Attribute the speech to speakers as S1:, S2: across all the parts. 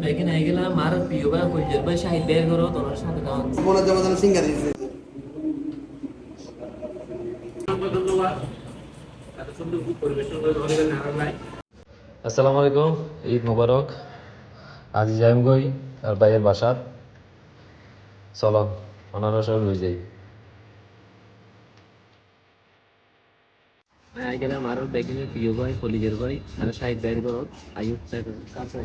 S1: বেগে নিয়ে গেলাম আর প্রিয় ভাই কইজের ভাই শাহিদ বের করো তোমার সাথে খাওয়ান
S2: মনে জমা যেন সিঙ্গার দিয়েছে।
S3: আসসালামু আলাইকুম ঈদ মুবারক। আজ যাইম গই আর ভাইয়ের বাসাত চলো সব লই যাই।
S1: আই গেলাম আর বেগে নিয়ে প্রিয় ভাই কলিজের ভাই আর শাহিদ বের করো আয়ুব স্যার কাছে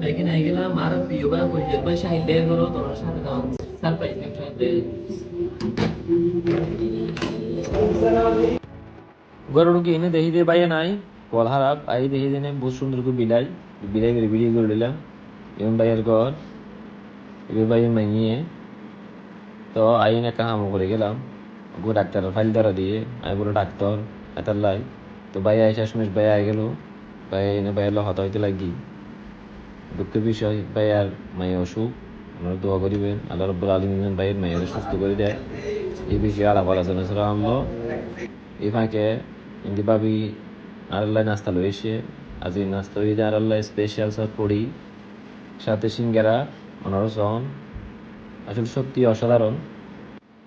S1: বেগে নিয়ে গেলাম আর প্রিয় ভাই কলিজের ভাই শাহিদ বের করো তোমার সাথে সারপ্রাইজ শাহিদ বের
S3: গরু কি এনে দেখি দিয়ে বাইরে নাই কল হারাপ আই দেখি দিনে বহুত সুন্দর করে বিলাই বিলাই করে ভিডিও করে দিলাম। এবং ভাইয়ের ঘর এবার ভাই মাইয়ে তো আইন একটা হামো করে গেলাম। গো ডাক্তার ফাইল ধরা দিয়ে আই বলো ডাক্তার এটার লাই। তো ভাই আই শেষমেশ ভাই আই গেল। ভাই এনে ভাইয়ের হত হইতে লাগি। দুঃখের বিষয় ভাই আর মায়ের অসুখ আপনারা দোয়া করিবেন আল্লাহ রব্বুল আলমিন ভাইয়ের মায়ের সুস্থ করে দেয়। এই বিষয়ে আলাপ আলোচনা করা হলো এই ফাঁকে ইন্দি ভাবি আল্লাহ নাস্তা লয়েছে আজ নাস্তা হয়ে যায় আল্লাহ স্পেশাল সব পড়ি সাথে সিঙ্গারা অনরসন আসলে সত্যি অসাধারণ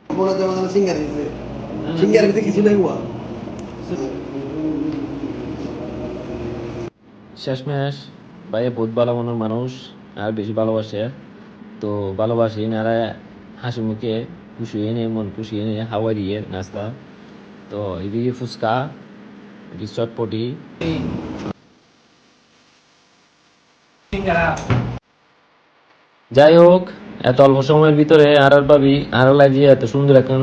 S2: মনে সিঙ্গার সিঙ্গার কিছু নাই
S3: শেষমেশ ভাইয়ে বহুত ভালো মনের মানুষ আর বেশি ভালোবাসে তো ভালোবাসি নারা হাসি মুখে খুশি এনে মন খুশি এনে হাওয়া দিয়ে নাস্তা তো এদিকে ফুচকা এদিকে চটপটি যাই হোক, এত অল্প সময়ের ভিতরে আর আর ভাবি আর লাগিয়ে এত সুন্দর এখন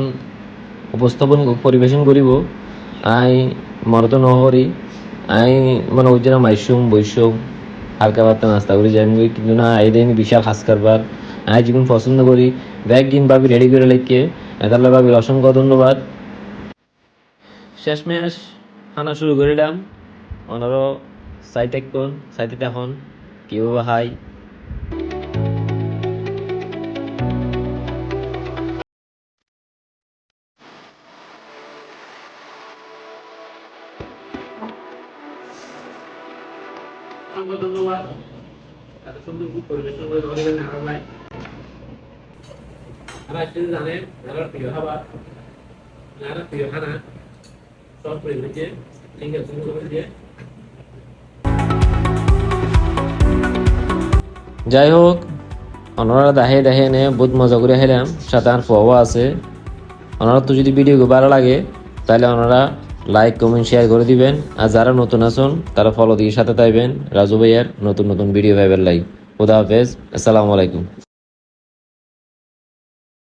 S3: উপস্থাপন, পরিবেশন করিব। আই মরত নহরি, আই মানে ওই জন্য মাইসুম বৈশম হালকা পাতলা নাস্তা করি, যাই কিন্তু না এই দিন বিশাল হাস কারবার। আই যেগুন পছন্দ করি, ব্যাগ দিন ভাবি রেডি করে লেখকে। এতালে ভাবির অসংখ্য ধন্যবাদ। শেষমেশ খানা শুরু করিলাম ওনারও সাইতে কোন সাইতে এখন। কেউ হাই।
S1: ধন্যবাদ। এত সুন্দর পরিবেশন করে ধরবেন আর ভাই। আর একটা জানেন আমার প্রিয় খাবার আর প্রিয় খানা
S3: যাই হোক ওনারা দাহে দাহে নে বহুত মজা করে হেলাম সাথে আর ফোয়া আছে। ওনারা তো যদি ভিডিও ভালো লাগে, তাহলে ওনারা লাইক কমেন্ট শেয়ার করে দিবেন। আর যারা নতুন আছেন, তারা ফলো দিয়ে সাথে থাকবেন। রাজু ভাইয়ার নতুন নতুন ভিডিও পাইবেন লাইক খুদা হাফেজ। আসসালামু আলাইকুম।